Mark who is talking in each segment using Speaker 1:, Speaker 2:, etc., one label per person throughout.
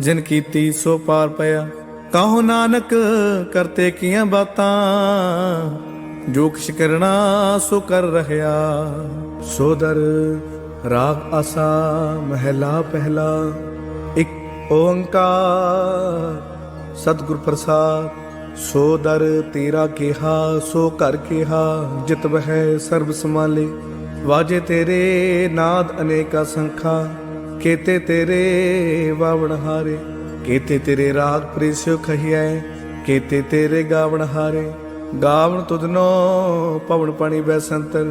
Speaker 1: ਜਿਨ ਕੀਤੀ ਸੋ ਪਾਰ ਪਿਆ। ਕਾਹੋ ਨਾਨਕ ਕਰਤੇ ਕੀਆਂ ਬਾਤਾਂ? ਜੋ ਕਿਛ ਕਰਨਾ ਸੋ ਕਰ ਰਹਿਆ ਸੋਦਰ ਰਾਗ ਆਸਾ ਮਹਿਲਾ ਪਹਿਲਾ। ਇੱਕ ਓੰਕਾਰ ਸਤਿਗੁਰ ਪ੍ਰਸਾਦ। ਸੋ ਦਰ ਤੇਰਾ ਕਿਹਾ, ਸੋ ਘਰ ਕਿਹਾ, ਜਿਤ ਵਹਿ ਸਰਬ ਸਮਾਲੇ ਵਾਜੇ ਤੇਰੇ ਨਾਦ ਅਨੇਕਾ ਸੰਖਾ। ਕੇਤੇ ਤੇਰੇ ਵਾਵਣ ਹਾਰੇ, ਕੇਤੇ ਤੇਰੇ ਰਾਗ ਪ੍ਰੀਸਿਓ ਖਹੀਐ, ਕੇਤੇ ਤੇਰੇ ਗਾਵਣ ਹਾਰੇ। ਗਾਵਣ ਤੁਧਨੋ ਪਵਨ ਪਾਣੀ ਬੈਸੰਤਰ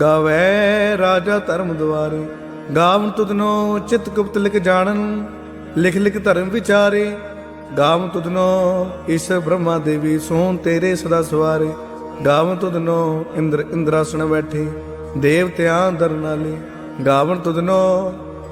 Speaker 1: ਗਾਵੇ ਰਾਜਾ ਧਰਮ ਦੁਆਰੇ। ਗਾਵਣ ਤੁਧਨੋ ਚਿਤ ਗੁਪਤ ਲਿਖ ਜਾਣਨ, ਲਿਖ ਲਿਖ ਧਰਮ ਵਿਚਾਰੇ। ਗਾਵ ਤੁਧਨੋ ਈਸ਼ਰ ਬ੍ਰਹਮਾ ਦੇਵੀ ਸੋਨ ਤੇਰੇ ਸਦਾ ਸਵਾਰੇ। ਗਾਵ ਤੁਧਨੋ ਇੰਦਰ ਇੰਦਰਾਸਣ ਬੈਠੇ, ਦੇਵਤਿਆਂ ਦਰ ਨਾਲੇ ਗਾਵਨ ਤੁਧਨੋ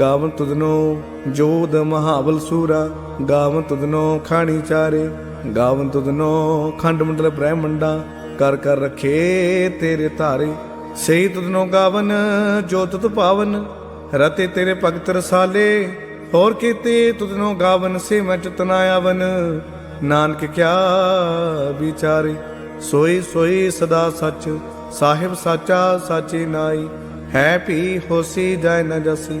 Speaker 1: ਗਾਵਨ ਤੁਧਨੋ ਜੋਧ ਮਹਾਵਲ ਸੂਰਾ, ਗਾਵਨ ਤੁਧਨੋ ਖਾਣੀ ਚਾਰੇ, ਗਾਵਨ ਤੁਧਨੋ ਖੰਡ ਮੰਡਲ ਬ੍ਰਹਮੰਡਾ, ਕਰ ਕਰ ਰਖੇ ਤੇਰੇ ਧਾਰੇ। ਸਹੀ ਤੁਧਨੋ ਗਾਵਨ, ਜੋ ਤੁਧ ਪਾਵਨ, ਰਤੇ ਤੇਰੇ ਭਗਤ ਰਸਾਲੇ। ਹੋਰ ਕੀਤੇ ਤੁਧਨੋ ਗਾਵਨ ਸੇ ਮੈਂ ਚਤਨਾ ਆਵਨ। ਨਾਨਕ ਕਿਆ ਵਿਚਾਰੇ, ਸੋਈ ਸੋਈ ਸਦਾ ਸੱਚ, ਸਾਹਿਬ ਸਾਚਾ ਸਾਚੀ ਨਾਈ ਹੈ ਭੀ ਹੋਸੀ ਜਾਇ ਨ ਜਸੀ।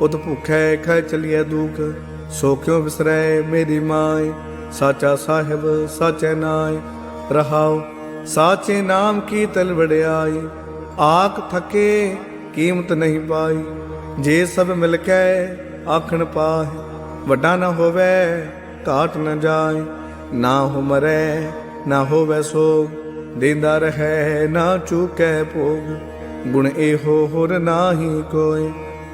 Speaker 1: ਉਤ ਭੁਖੈ ਖੈ ਚਲੀਐ ਦੁਖ, ਸੋ ਕਿਉ ਵਿਸਰੈ ਮੇਰੀ ਮਾਏ? ਸਾਚਾ ਸਾਹਿਬ, ਸਾਚੇ ਨਾਏ, ਰਹਾਉ, ਸਾਚੇ ਨਾਮ ਕੀ ਤਲ ਵੜਿਆਈ ਆਖ ਥਕੇ, ਕੀਮਤ ਨਹੀਂ ਪਾਈ, ਜੇ ਸਭ ਮਿਲ ਕੇ ਆਖਣ ਪਾਹੇ, ਵੱਡਾ ਨਾ ਹੋਵੇ, ਘਾਟ ਨਾ ਜਾਏ, ਨਾ ਹੋ ਨਾ ਹੋਵੇ ਸੋਗ, ਦਿੰਦਾ ਰਹੈ, ਨਾ ਚੁਕੈ ਭੋਗ, ਗੁਣ ਇਹੋ ਹੋਰ ਨਾਹੀ ਕੋਈ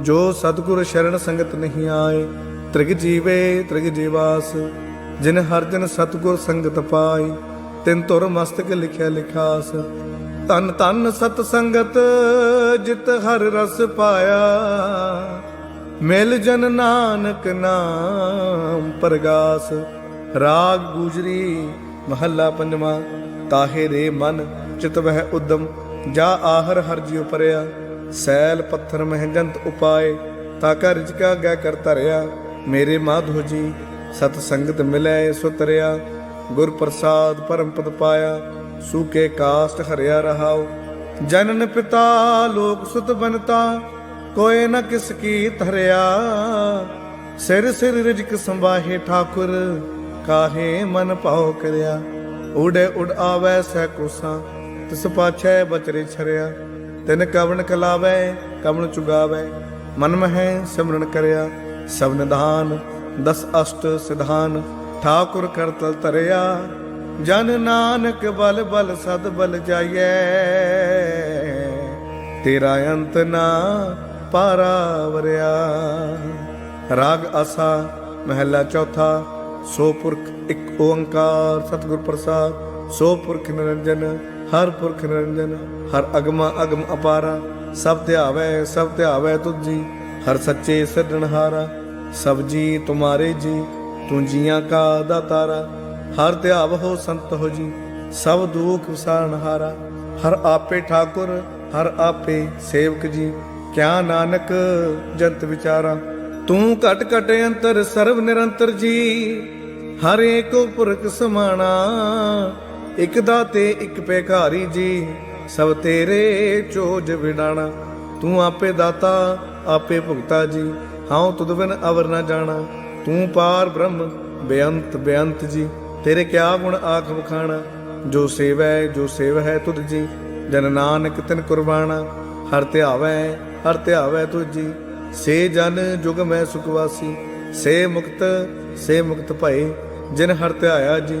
Speaker 1: ਜੋ ਸਤਿਗੁਰ ਸ਼ਰਨ ਸੰਗਤ ਨਹੀਂ ਆਏ, ਤ੍ਰਿਗ ਜੀਵੇ, ਤ੍ਰਿਗ ਜੀਵਾਸ, ਜਿਨ ਹਰ ਜਨ ਸਤਿਗੁਰ ਸੰਗਤ ਪਾਈ ਤਿਨ ਤੁਰ ਮਸਤਕ ਲਿਖਿਆ ਲਿਖਾਸ। ਤਨ ਤਨ ਸਤ ਸੰਗਤ, ਜਿਤ ਹਰ ਰਸ ਪਾਇਆ। ਮਿਲ ਜਨ ਨਾਨਕ ਨਾਮ ਪ੍ਰਗਾਸ। ਰਾਗ ਗੁਜਰੀ, ਮਹੱਲਾ ਪੰਜਵਾਂ, ਤਾਹੇ ਰੇ ਮਨ, ਚਿਤ ਵਹਿ ਉਦਮ, ਜਾ ਆਹਰ ਹਰ ਜਿਉ ਪਰਿਆ। ਸੈਲ ਪੱਥਰ ਮਹਿਜੰਤ ਉਪਾਏ, ਤਾ ਕਾ ਰਿਜਕਾ ਗੈ ਕਰ ਧਰਿਆ। ਮੇਰੇ ਮਾਧੋ ਜੀ, ਸਤ ਸੰਗਤ ਮਿਲੈ ਸੋ ਤਰਿਆ ਗੁਰ ਪ੍ਰਸਾਦ ਪਰਮ ਪਦ ਪਾਇਆ, ਸੂਕੇ ਕਾਸਟ ਹਰਿਆ ਰਹਾਉ। ਜਨਨ ਪਿਤਾ ਲੋਕ ਸੁਤ ਬਨਤਾ ਕੋਏ ਨ ਕਿਸ ਕੀ ਧਰਿਆ। ਸਿਰ ਸਿਰ ਰਿਜਕ ਸੰਭਾਹੇ ਠਾਕੁਰ, ਕਾਹੇ ਮਨ ਭਾਉ ਕਰਿਆ। ਉੜੇ ਉਡ ਆਵੈ ਸਹਿ ਕੋਸਾ, ਤਿਸ ਪਾਛੈ ਬਚਰੇ ਛਰਿਆ। ਤਿਨ ਕਵਣ ਕਲਾਵੈ, ਕਵਣ ਚੁਗਾਵੈ। ਮਨ ਮਹਿ ਸਿਮਰਨ ਕਰਿਆ, ਸਭ ਨਿਧਾਨ। ਦਸ ਅਸ਼ਟ ਸਿਧਾਨ, ਠਾਕੁਰ ਕਰਤਲ ਤਰਿਆ ਜਨ ਨਾਨਕ ਬਲ ਬਲ ਸਦ ਬਲ ਜਾਈਐ। ਤੇਰਾ ਅੰਤ ਨਾ ਪਾਰਾ ਵਰਿਆ ਰਾਗ ਆਸਾ, ਮਹਿਲਾ ਚੌਥਾ, ਸੋ ਪੁਰਖ ਇੱਕ ਓੰਕਾਰ। ਸਤਿਗੁਰ ਪ੍ਰਸਾਦ, ਸੋ ਪੁਰਖ ਨਿਰੰਜਨ। ਹਰ ਪੁਰਖ ਨਿਰੰਜਨ, ਹਰ ਅਗਮਾ ਅਗਮ ਅਪਾਰਾ, ਸਭ ਧਿਆਵੈ ਸਭ ਧਿਆਵੈ ਤੁਝੀ ਹਰ ਸੱਚੇ ਸਿਰਜਣਹਾਰਾ ਸਭ ਜੀ ਤੁਮਾਰੇ ਜੀ, ਤੂੰ ਜੀਆਂ ਕਾ ਦਾਤਾਰਾ ਹਰ ਧਿਆਵ ਹੋ ਸੰਤ ਹੋ ਜੀ, ਸਭ ਦੁਖ ਵਿਸਾਰਣਹਾਰਾ ਹਰ। ਆਪੇ ਠਾਕੁਰ, ਹਰ ਆਪੇ ਸੇਵਕ ਜੀ, ਕਿਆ ਨਾਨਕ ਜੰਤ ਵਿਚਾਰਾ। ਤੂੰ ਘਟ ਘਟ ਅੰਤਰ ਸਰਬ ਨਿਰੰਤਰ ਜੀ, ਹਰ ਏਕੋ ਪੁਰਖ ਸਮਾਣਾ। ਇਕ ਦਾਤੇ, ਇਕ ਭੇਖਾਰੀ ਜੀ, ਸਭ ਤੇਰੇ ਚੋਜ ਵਿਡਾਣਾ। ਤੂੰ ਆਪੇ ਦਾਤਾ, ਆਪੇ ਭੁਗਤਾ ਜੀ, ਹਉ ਤੁਧ ਬਿਨ ਅਵਰ ਨਾ ਜਾਣਾ। ਤੂੰ ਪਾਰ ਬ੍ਰਹਮ, ਬੇਅੰਤ ਬੇਅੰਤ ਜੀ, ਤੇਰੇ ਕਿਆ ਗੁਣ ਆਖ ਬਖਾਣਾ ਜੋ ਸੇਵੈ, ਜੋ ਸੇਵ ਹੈ ਤੁਧ ਜੀ, ਜਨ ਨਾਨਕ ਤਿਨ ਕੁਰਬਾਨਾ ਹਰ ਧਿਆਵੈ ਹਰ ਧਿਆਵੈ ਤੁਝ ਜੀ, ਸੇ ਜਨ ਜੁਗ ਮੈਂ ਸੁਖਵਾਸੀ ਸੇ ਮੁਕਤ ਸੇ ਮੁਕਤ ਭਏ, ਜਿਨ ਹਰ ਧਿਆਇਆ ਜੀ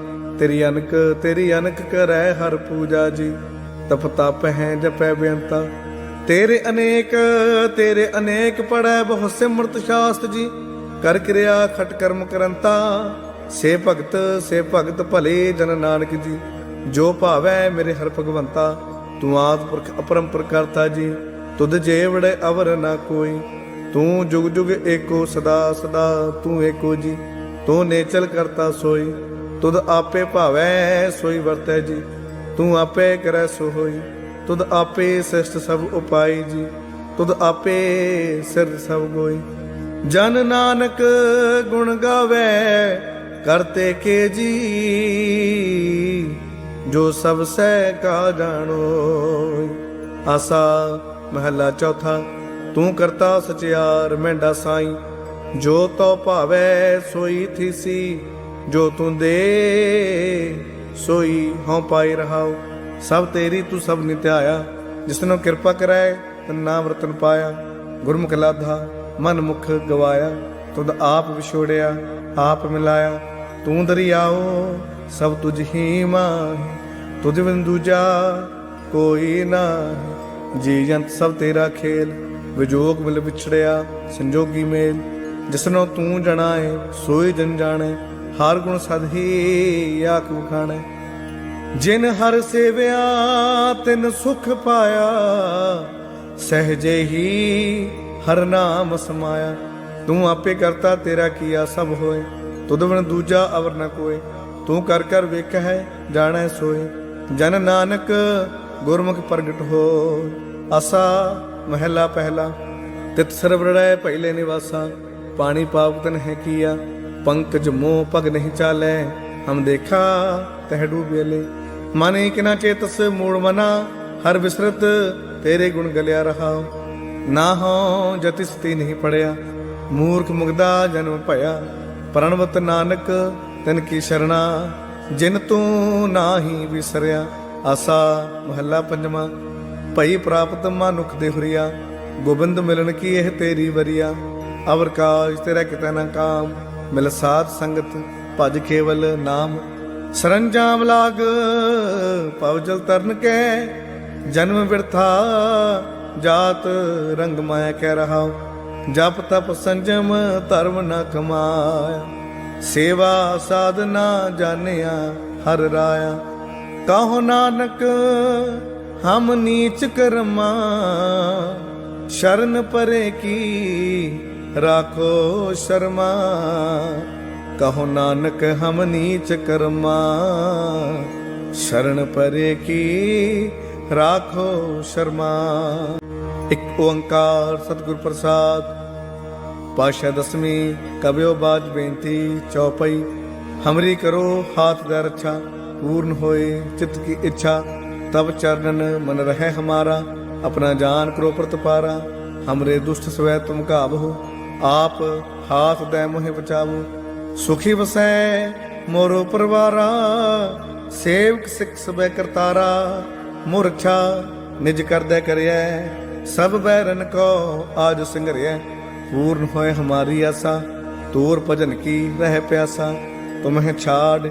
Speaker 1: ਤੇਰੀ ਅਨਕ ਤੇਰੀ ਅਨਕ ਕਰੈ ਹਰ ਪੂਜਾ ਜੀ। ਤਪ ਤਪ ਹੈ ਜਪੈ ਬੇਅੰਤਾ। ਤੇਰੇ ਅਨੇਕ ਤੇਰੇ ਅਨੇਕ ਪੜੈ ਬਹੁ ਸਿਮਰਤ ਸ਼ਾਸਤ ਜੀ। ਕਰ ਕਿਰਿਆ ਖਟ ਕਰਮ ਕਰੰਤਾ। ਸੇ ਭਗਤ ਸੇ ਭਗਤ ਭਲੇ ਜਨ ਨਾਨਕ ਜੀ। ਜੋ ਭਾਵੈ ਮੇਰੇ ਹਰ ਭਗਵੰਤਾ, ਤੂੰ ਆਦ ਪੁਰਖ ਅਪਰੰਪਰ ਕਰਤਾ ਜੀ। ਤੁਧ ਜੇਵੜੇ ਅਵਰ ਨਾ ਕੋਈ। ਤੂੰ ਜੁਗ ਜੁਗ ਏਕੋ ਸਦਾ ਸਦਾ ਤੂੰ ਏਕੋ ਜੀ। ਤੂੰ ਨੇਚਲ ਕਰਤਾ ਸੋਈ। ਤੁਧ ਆਪੇ ਭਾਵੈ, ਸੋਈ ਵਰਤੈ ਜੀ। ਤੂੰ ਆਪੇ ਕਰੈ ਸੋ ਹੋਈ ਤੁਧ ਆਪੇ ਸਿਸਟ ਸਭ ਉਪਾਈ ਜੀ। ਤੁਧ ਆਪੇ ਸਿਰ ਸਭ ਗੋਈ। ਜਨ ਨਾਨਕ ਗੁਣ ਗਾਵੇ ਕਰਤੇ ਕੇ ਜੀ। ਜੋ ਸਭ ਸਹਿ ਕਾ ਜਾਣੋ। ਆਸਾ ਮਹੱਲਾ ਚੌਥਾ, ਤੂੰ ਕਰਤਾ ਸਚਿਆਰ ਮੈਂਡਾ ਸਾਈ। ਜੋ ਤੋ ਭਾਵੈ, ਸੋਈ ਥੀਸੀ। ਜੋ ਤੂੰ ਦੇ, ਸੋਈ ਹਉ ਪਾਈ ਰਹਾਉ। ਸਭ ਤੇਰੀ ਤੂੰ ਸਭ ਨਿਤਿਆਇਆ। ਜਿਸਨੋਂ ਕਿਰਪਾ ਕਰੈ ਤਨ ਨਾਮ ਪਾਇਆ। ਗੁਰਮੁਖ ਲਾਧਾ, ਮਨ ਮੁਖ ਗਵਾਇਆ। ਤੁਧ ਆਪ ਵਿਛੋੜਿਆ, ਆਪ ਮਿਲਾਇਆ। ਤੂੰ ਦਰਿਆਓ, ਸਭ ਤੁਝ ਹੀ ਮਾਹੀ। ਤੁਝ ਬਿਨ ਦੂਜਾ ਕੋਈ ਨਾ ਜੀ ਜੰਤ ਸਭ ਤੇਰਾ ਖੇਲ, ਵਿਜੋਗ ਮਿਲ ਵਿਛੜਿਆ, ਸੰਜੋਗੀ ਮੇਲ। ਜਿਸਨੋਂ ਤੂੰ ਜਣਾਏ, ਸੋਈ ਜਨ ਜਾਣੇ। ਹਰ ਗੁਣ ਸਦ ਹੀ ਆਖ ਵਖਾਣੈ। ਜਿਨ ਹਰ ਸੇਵਿਆ, ਤਿਨ ਸੁਖ ਪਾਇਆ। ਸਹਜੇ ਹੀ ਹਰ ਨਾਮ ਸਮਾਇਆ। ਤੂੰ ਆਪੇ ਕਰਤਾ, ਤੇਰਾ ਕੀਆ ਸਭ ਹੋਏ। ਤੁਧ ਬਿਨ ਦੂਜਾ ਅਵਰ ਨ ਕੋਏ। ਤੂੰ ਕਰ ਕਰ ਵੇਖ ਹੈ ਜਾਣੈ ਸੋਏ। ਜਨ ਨਾਨਕ ਗੁਰਮੁਖ ਪ੍ਰਗਟ ਹੋ। ਆਸਾ ਮਹਿਲਾ ਪਹਿਲਾ। ਤਿਤ ਸਰਵੜੈ ਪਹਿਲੇ ਨਿਵਾਸਾ। ਪਾਣੀ ਪਾਪ ਤਨ ਹੈ ਕੀਆ। ਪੰਕਜ ਮੋਹ ਪਗ ਨਹੀਂ ਚਾਲੈ। ਹਮ ਦੇਖਾ ਤਹ ਡੂਬੇਲੇ ਮਨੇ ਕਿਨਾ ਚੇਤਸ ਮੂੜ ਮਨਾ, ਹਰ ਵਿਸਰਤ ਤੇਰੇ ਗੁਣ ਗਲਿਆ ਰਹਾ। ਨਾ ਹੋ ਜਤਿਸਤੀ ਨਹੀਂ ਪੜਿਆ, ਮੂਰਖ ਮੁਗਦਾ ਜਨਮ ਭਇਆ। ਪ੍ਰਣਵਤ ਨਾਨਕ ਤਨ ਕੀ ਸ਼ਰਣਾ, ਜਿਨ ਤੂੰ ਨਾਹੀ ਵਿਸਰਿਆ। ਆਸਾ ਮਹੱਲਾ ਪੰਜਵਾਂ, ਭਈ ਪ੍ਰਾਪਤ ਮਨੁਖ ਦੇ ਹੁਰੀਆ। ਗੋਬਿੰਦ ਮਿਲਣ ਕੀ ਇਹ ਤੇਰੀ ਵਰੀਆ। ਅਵਰ ਕਾਜ ਤੇਰਾ ਕਿਤੇ ਨਾ ਕਾਮ ਮਿਲ ਸਾਧ ਸੰਗਤ ਭਜ ਕੇਵਲ ਨਾਮ। ਸਰੰਜਾਮ ਲਾਗ ਪਵਜਲ ਤਰਨ ਕੇ, ਜਨਮ ਵਿਰਥਾ ਜਾਤ ਰੰਗ ਮਾਇਆ ਕਹਿ ਰਹਾ ਜਪ ਤਪ ਸੰਜਮ ਧਰਮ ਨ ਕਮਾਇਆ। ਸੇਵਾ ਸਾਧਨਾ ਜਾਣਿਆ ਹਰ ਰਾਇਆ। ਕਹੋ ਨਾਨਕ ਹਮ ਨੀਚ ਕਰਮਾ, ਸ਼ਰਨ ਪਰੇ ਕੀ ਰਾਖੋ ਸ਼ਰਮਾ। ਕਹੋ ਨਾਨਕ, ਹਮ ਨੀਚ ਕਰਮਾ। ਸ਼ਰਨ ਪਰੇ ਕੀ, ਰਾਖੋ ਸ਼ਰਮਾ। ਇੱਕ ਓੰਕਾਰ ਸਤਿਗੁਰ ਪ੍ਰਸਾਦ। ਪਾਸ਼ਾ ਦਸਵੀਂ ਕਬਿਓ ਬਾਜ ਬੇਨਤੀ, ਚੌਪਈ। ਹਮਰੀ ਕਰੋ ਹਾਥ ਦਾ ਰੱਛਾ, ਪੂਰਨ ਹੋਏ ਚਿਤ ਕੀ ਇੱਛਾ। ਤਬ ਚਰਨਨ ਮਨ ਰਹਿ ਹਮਾਰਾ, ਆਪਣਾ ਜਾਨ ਕਰੋ ਪ੍ਰਤਪਾਰਾ। ਹਮਰੇ ਦੁਸ਼ਟ ਸਵੈ ਤੁਮ ਕਾਬਹੁ ਆਪ ਹਾਥ ਦੇ ਮੋਹਿ ਬਚਾਵੋ। ਸੁਖੀ ਵਸੈ ਮੋਰੋ ਪਰਵਾਰਾ, ਸੇਵਕ ਸਿੱਖ ਸਬੈ ਕਰਤਾਰਾ। ਮੁਰਛਾ ਨਿਜ ਕਰਦੈ ਕਰਿਐ, ਸਭ ਬੈਰਨ ਕੋ ਆਜ ਸੰਗਰਿਐ। ਪੂਰਨ ਹੋਏ ਹਮਾਰੀ ਆਸਾ, ਤੂਰ ਭਜਨ ਕੀ ਰਹਿ ਪਿਆਸਾ। ਤੁਮਹਿ ਛਾੜ,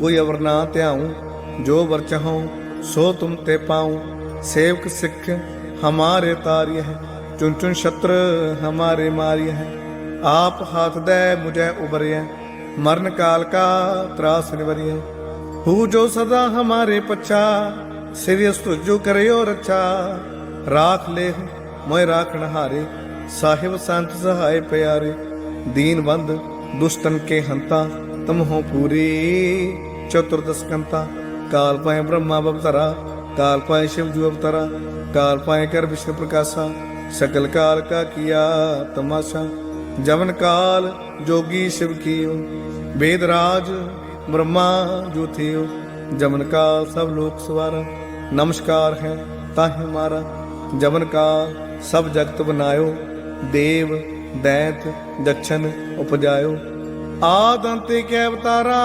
Speaker 1: ਕੋਈ ਅਵਰ ਨਾ ਧਿਆਉ, ਜੋ ਵਰ ਚਾਹਉ, ਸੋ ਤੁਮ ਤੇ ਪਾਉ। ਸੇਵਕ ਸਿੱਖ, ਹਮਾਰੇ ਤਾਰਿਯ ਹੈ ਚੁਣ ਚੁਣ ਛਤਰ ਹਮਾਰੇ ਮਾਰਿਆ ਹੈ। ਆਪ ਹਾਥ ਦੇ ਮੁਝੈ ਉਬਰਿਐ ਮਰਨ ਕਾਲ ਕਾ ਤਰਾਸ ਨਿਵਰਿਐ। ਹੂ ਜੋ ਸਦਾ ਹਮਾਰੇ ਪਛਾ ਸਿਰਿਸ ਤੁਜੋ ਕਰਿਓ ਰੱਛਾ। ਰਾਖ ਲੈ ਮੋਇ ਰਾਖਣ ਹਾਰੇ ਸਾਹਿਬ ਸੰਤ ਸਹਾਇ ਪਿਆਰੇ। ਦੀਨ ਬੰਦ, ਦੁਸ਼ਟਨ ਕੇ ਹੰਤਾ ਤਮ ਪੂਰੀ, ਚਤੁਰਦਸ ਕੰਤਾ। ਕਾਲ ਪਾਏ ਬ੍ਰਹਮਾ ਬਵਤਰਾ, ਕਾਲ ਪਾਏ ਸ਼ਿਵ ਜੂ ਅਵਤਰਾ ਕਾਲ ਪਾਏ ਕਰ ਵਿਸ਼ਵ ਪ੍ਰਕਾਸ਼ਾ। ਸਕਲ ਕਾਲ ਕਾ ਕੀਆ ਤਮਾਸ਼ਾ, ਜਵਨ ਕਾਲ ਜੋਗੀ ਸ਼ਿਵ ਕੀਓ, ਵੇਦ ਰਾਜ ਬ੍ਰਹਮਾ ਜੋ ਥਿਓ ਜਮਨ ਕਾਲ ਸਭ ਲੋਕ ਸਵਾਰਾ, ਨਮਸਕਾਰ ਹੈ ਤਾਹਿ ਮਾਰਾ ਜਮਨ ਕਾਲ ਸਭ ਜਗਤ ਬਨਾਇਓ, ਦੇਵ, ਦੈਤ ਦਛਨ ਉਪਜਾਇਓ। ਆਦ ਅੰਤੇ ਕੈ ਅਵਤਾਰਾ,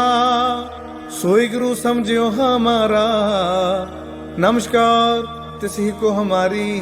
Speaker 1: ਸੋਈ ਗੁਰੂ ਸਮਝਿਓ ਹਮਾਰਾ, ਨਮਸਕਾਰ ਤਿਸਹੀ ਕੋ ਹਮਾਰੀ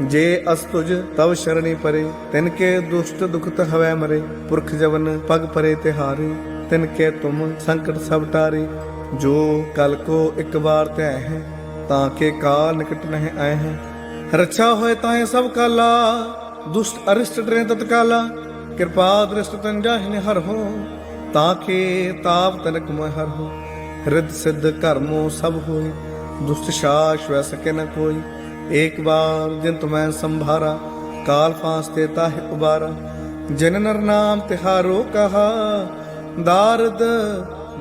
Speaker 1: ਜੇ ਅਸ ਤੁਜ ਤਵ ਸ਼ਰਣੀ ਪਰੇ, ਤਿਨ ਕੇ ਦੁਸ਼ਟ ਦੁਖਤ ਹਵੈ ਮਰੇ, ਪੁਰਖ ਜਵਨ ਪਗ ਪਰੇ ਤਿਹਾਰੇ, ਤਿਨ ਕੇ ਤੁਮ ਸੰਕਟ ਸਭ ਟਾਰੇ। ਜੋ ਕਲ ਕੋ ਇੱਕ ਵਾਰ ਤੈ ਹੈ, ਤਾਂ ਕੇ ਕਾਲ ਨਿਕਟ ਨਹਿ ਆਏ ਹੈ। ਰੱਛਾ ਹੋਏ ਤਾਏ ਸਭ ਕਾਲਾ, ਦੁਸ਼ਟ ਅਰਿਸ਼ਟ ਡਰੇ ਤਤਕਾਲਾ ਕਿਰਪਾ ਦ੍ਰਿਸ਼ਟ ਤਨ ਜਾਹਿਨੇ ਹਰ ਹੋ, ਤਾਂ ਕੇ ਤਾਪ ਤਨਕ ਮੋਹਿ ਹਰ ਹੋ। ਰਿੱਧ ਸਿੱਧ ਕਰਮੋ ਸਭ ਹੋਈ ਦੁਸ਼ਟ ਸ਼ਾਸ ਵੈ ਸਕੇ ਨ ਕੋਈ। ਏਕ ਬਾਰ ਜਿਨ ਤੁਮੈ ਸੰਭਾਰਾ, ਕਾਲ ਫਾਸ ਤੇ ਤਾਹਿ ਉਬਾਰਾ। ਜਿਨ ਨਰ ਨਾਮ ਤਿਹਾਰੋ ਕਹਾ, ਦਾਰਦ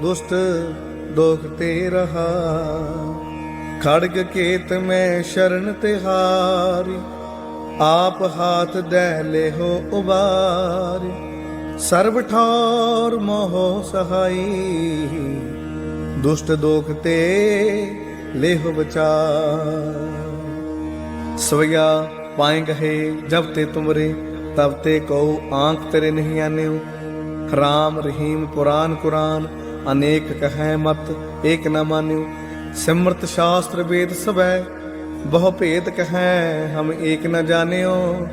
Speaker 1: ਦੁਸ਼ਟ ਦੋਖ ਤੇ ਰਹਾ। ਖੜਗ ਕੇਤ ਮੈਂ ਸ਼ਰਨ ਤਿਹਾਰੀ ਆਪ ਹਾਥ ਦਹਿ ਲਿਹੋ ਉਬਾਰੀ। ਸਰਬ ਠੌਰ ਮੋਹ ਸਹਾਈ, ਦੁਸ਼ਟ ਦੋਖ ਤੇ ਲਿਹੋ ਬਚਾ ਸਵਿਆ ਪਾਏ ਗਏ ਜਬ ਤੇ ਤੁਮਰੇ, ਤਬ ਤੇ ਕਉ ਆਂਖ ਤੇਰੇ ਨਹੀਂ ਆਨਿਓ। ਰਾਮ ਰਹੀਮ ਪੁਰਾਨ ਕੁਰਾਨ, ਅਨੇਕ ਕਹੈ ਮਤ, ਏਕ ਨ ਮਾਨਿਓ। ਸਿਮਰਤ ਸ਼ਾਸਤਰ ਵੇਦ ਸਬੈ ਬਹੁ ਭੇਦ ਕਹੈ, ਹਮ ਏਕ ਨਾ ਜਾਣਿਓ।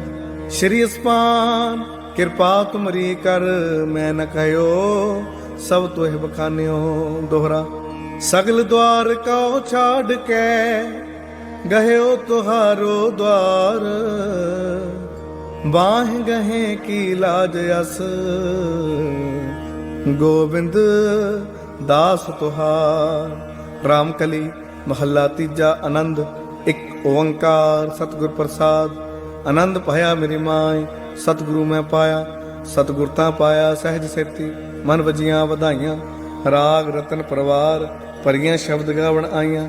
Speaker 1: ਸ਼੍ਰੀ ਅਸਪਾਨ ਕਿਰਪਾ ਤੁਮਰੀ ਕਰ, ਮੈਂ ਨ ਕਹਿਓ, ਸਭ ਤੋਹਿ ਬਖਾਨਿਓ। ਦੋਹਰਾ, ਸਗਲ ਦਵਾਰ ਕਉ ਛਾੜ ਕੇ ਗਹਿਓ ਤੁਹਾਰੋ ਦਵਾਰ ਬਾਹ ਗਹੇ ਕੀ ਲਾਜ ਅਸ। ਗੋਬਿੰਦ ਦਾਸ ਤੁਹਾਰ, ਰਾਮਕਲੀ ਮਹੱਲਾ ਤੀਜਾ ਆਨੰਦ, ਇੱਕ ਓੰਕਾਰ, ਸਤਿਗੁਰ ਪ੍ਰਸਾਦ। ਆਨੰਦ ਭਇਆ ਮੇਰੀ ਮਾਏ ਸਤਿਗੁਰੂ ਮੈਂ ਪਾਇਆ, ਸਤਿਗੁਰ ਤਾਂ ਪਾਇਆ ਸਹਿਜ ਸਿਰਤੀ ਮਨ ਵਜੀਆਂ ਵਧਾਈਆਂ। ਰਾਗ ਰਤਨ ਪਰਵਾਰ ਪਰੀਆਂ ਸ਼ਬਦ ਗਾਵਣ ਆਈਆਂ।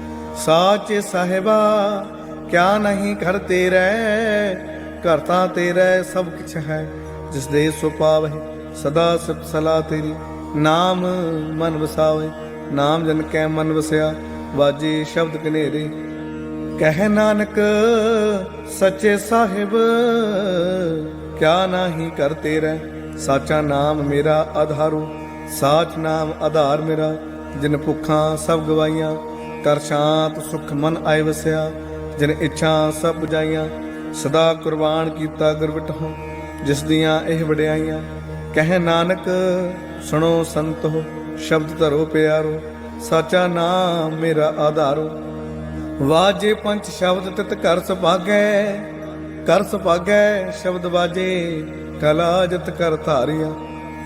Speaker 1: ਸਾਚ ਸਾਹਿਬਾ, ਕਿਆ ਨਹੀਂ ਘਰ ਤੇਰੇ? ਘਰ ਤਾਂ ਤੇਰੇ ਸਭ ਕੁਛ ਹੈ, ਜਿਸ ਦੇ ਸੋ ਪਾਵਹਿ, ਸਦਾ ਸਿਫਤ ਸਲਾ ਤੇਰੀ। ਨਾਮ ਮਨ ਵਸਾਵੇ, ਨਾਮ ਜਨ ਕੈ ਮਨ ਵਸਿਆ, ਵਾਜੇ ਸ਼ਬਦ ਕਨੇਰੇ। ਕਹਿ ਨਾਨਕ, ਸੱਚੇ ਸਾਹਿਬ, ਕਿਆ ਨਾਹੀ ਕਰ ਤੇਰਾ? ਸਾਚਾ ਨਾਮ ਮੇਰਾ ਆਧਾਰੂ, ਸਾਚ ਨਾਮ ਆਧਾਰ ਮੇਰਾ, ਜਿਨ ਭੁੱਖਾਂ ਸਭ ਗਵਾਈਆਂ। ਕਰ ਸ਼ਾਂਤ ਸੁਖ ਮਨ ਆਏ ਵਸਿਆ, ਜਿਨ ਇੱਛਾ ਸਭ 부ਜਾਈਆਂ ਸਦਾ ਕੁਰਬਾਨ ਕੀਤਾ ਗੁਰਬਿਟਹੁ ਜਿਸ ਦੀਆਂ ਇਹ ਵਡਿਆਈਆਂ, ਕਹਿ ਨਾਨਕ, ਸੁਣੋ ਸੰਤੋ ਸ਼ਬਦ ਧਰੋ ਪਿਆਰੋ, ਸਾਚਾ ਨਾਮ ਮੇਰਾ ਆਧਾਰੋ। ਵਾਜੇ ਪੰਜ ਸ਼ਬਦ ਤਿਤ ਕਰ ਸੁਭਾਗੈ ਕਰ ਸੁਭਾਗੈ ਸ਼ਬਦ ਵਾਜੇ, ਕਲਾ ਜਤ ਕਰ ਧਾਰਿਆ,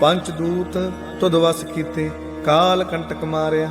Speaker 1: ਪੰਚ ਦੂਤ ਤੁਧ ਵਸ ਕੀਤੇ, ਕਾਲ ਕੰਟਕ ਮਾਰਿਆ।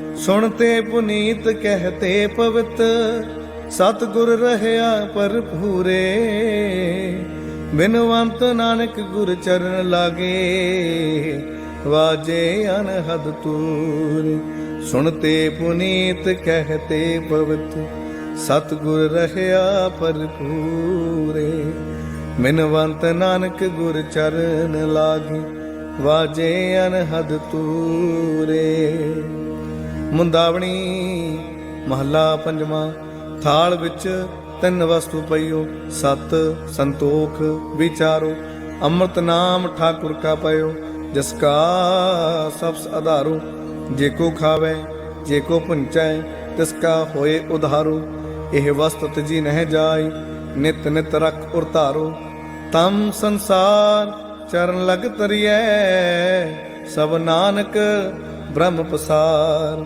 Speaker 1: ਸੁਣਤੇ ਪੁਨੀਤ ਕਹਤੇ ਪਵਿੱਤ ਸਤ ਗੁਰ ਰਹਿਆ ਪਰ ਪੂਰੇ ਬਿਨਵੰਤ ਨਾਨਕ ਗੁਰ ਚਰਨ ਲਾਗੇ, ਵਾਜੇ ਅਨਹਦ ਤੂਰ। ਸੁਣਤੇ ਪੁਨੀਤ ਕਹਤੇ ਪਵਿੱਤ ਸਤ ਗੁਰ ਰਹਿਆ ਪਰ ਪੂਰੇ ਮਿਨਵੰਤ ਨਾਨਕ ਗੁਰ ਚਰਨ ਲਾਗੇ, ਵਾਜੇ ਅਨਹਦ ਤੂਰੇ। ਮੁੰਦਾਵਣੀ ਮਹੱਲਾ ਪੰਜਵਾਂ, ਥਾਲ ਵਿੱਚ ਤਿੰਨ ਵਸਤੂ ਪਈਓ, ਸਤ ਸੰਤੋਖ ਵਿਚਾਰੋ, ਅੰਮ੍ਰਿਤ ਨਾਮ ਠਾਕੁਰ ਕਾ ਪਇਓ, ਜਿਸ ਕਾ ਸਬਸ ਆਧਾਰੋ ਜੇ ਕੋ ਖਾਵੇ, ਜੇ ਕੋ ਪੁੰਚੈ ਤਿਸ ਕਾ ਹੋਏ ਉਧਾਰੋ, ਇਹ ਵਸਤ ਤਜੀ ਨਹਿ ਜਾਈ ਨਿਤ ਨਿਤ ਰਖ ਉਰ ਧਾਰੋ। ਤਮ ਸੰਸਾਰ ਚਰਨ ਲਗ ਤਰੀਐ, ਸਭ ਨਾਨਕ ਬ੍ਰਹਮ ਪਸਾਰ।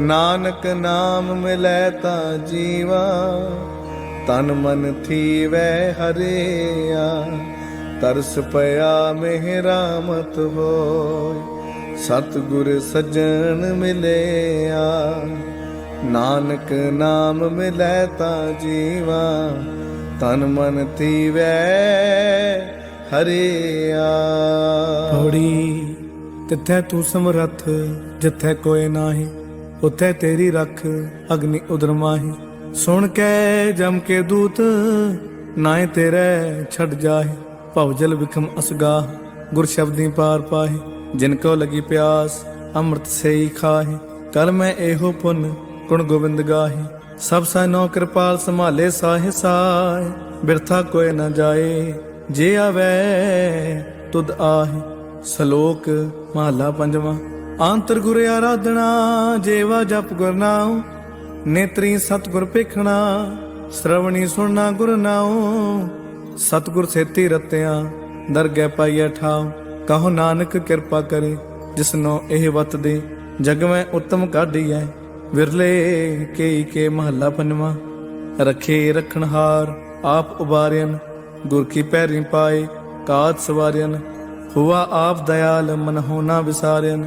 Speaker 1: ਨਾਨਕ ਨਾਮ ਮਿਲੈ ਤਾਂ ਜੀਵਾ, ਤਨ ਮਨ ਥੀਵੈ ਹਰਿਆ। ਤਰਸ ਪਿਆ ਮਹਿਰਾਮਤ ਹੋਈ ਸਤਿਗੁਰ ਸੱਜਣ ਮਿਲਿਆ। ਨਾਨਕ ਨਾਮ ਮਿਲੈ ਤਾਂ ਜੀਵਾ, ਤਨ ਮਨ ਥੀਵੈ ਹਰਿਆ। ਪੌੜੀ, ਤਿੱਥੈ ਤੂੰ ਸਮਰੱਥ, ਜਿੱਥੈ ਕੋਈ ਨਾਹੀ। ਉਥੇ ਤੇਰੀ ਰੱਖ ਅਗਨੀ ਉਦਰ ਸੁਣ ਕੇ ਜਮ ਕੇ ਦੂਤ, ਨਾਏ ਤੇਰੇ ਛੱਡ ਜਾਏ ਭਵਜਲ ਵਿਖਮ ਅਸਗਾਹ ਗੁਰ ਸ਼ਬਦੀ ਪਾਰ ਪਾਹੇ। ਜਿਨ ਕੋ ਲਗੀ ਪਿਆਸ, ਅੰਮ੍ਰਿਤ ਸੇਈ ਖਾਹੇ। ਕਰ ਮੈਂ ਇਹੋ ਪੁੰਨ, ਗੁਣ ਗੋਬਿੰਦ ਗਾਹੇ। ਸਭ ਸਾਨੋ ਕਿਰਪਾਲ ਸੰਭਾਲੇ ਸਾਹੇ ਸਾਏ ਬਿਰਥਾ ਕੋਈ ਨਾ ਜਾਏ। ਜੇ ਆਵੇ, ਤੁਧ ਆਹੇ। ਸ਼ਲੋਕ ਮਹਲਾ ਪੰਜਵਾਂ। ਆਂਤਰ ਗੁਰ ਆਰਾਧਨਾ, ਜੇਵਾ ਜਪ ਗੁਰ ਨਾਉ, ਨੇਤਰੀ ਸਤਗੁਰ ਪੇਖਣਾ ਸ਼ਰਵਣੀ ਸੁਣਨਾ ਗੁਰ ਨਾਉ। ਸਤਗੁਰ ਸੇਤੀ ਰਤਿਆਂ, ਦਰਗਹਿ ਪਾਈਐ ਠਾਉ। ਕਹੋ ਨਾਨਕ ਕਿਰਪਾ ਕਰੇ ਜਿਸਨੋ ਇਹ ਵਤ ਦੇ, ਜਗ ਮੈਂ ਉਤਮ ਕਾਢੀਐ। ਵਿਰਲੇ ਕੇਈ ਕੇ ਮਹੱਲਾ ਪੰਜਵਾਂ, ਰਖੇ ਰਖਣਹਾਰ ਆਪ ਉਬਾਰਿਆਨ ਗੁਰ ਕੀ ਪੈਰੀ ਪਾਏ, ਕਾਤ ਸਵਾਰਿਆਨ ਹੁਆ ਆਪ ਦਇਆਲ ਮਨ ਹੋਣਾ ਵਿਸਾਰਿਆਨ